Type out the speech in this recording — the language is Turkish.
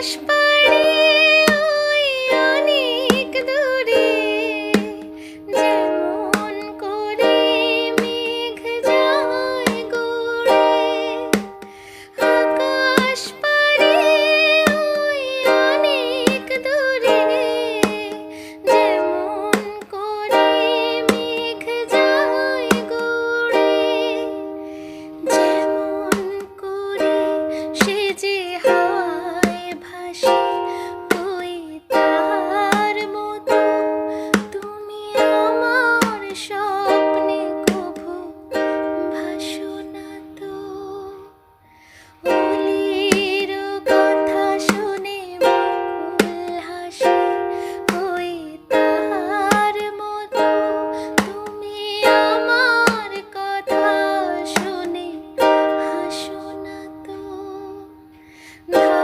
baş No.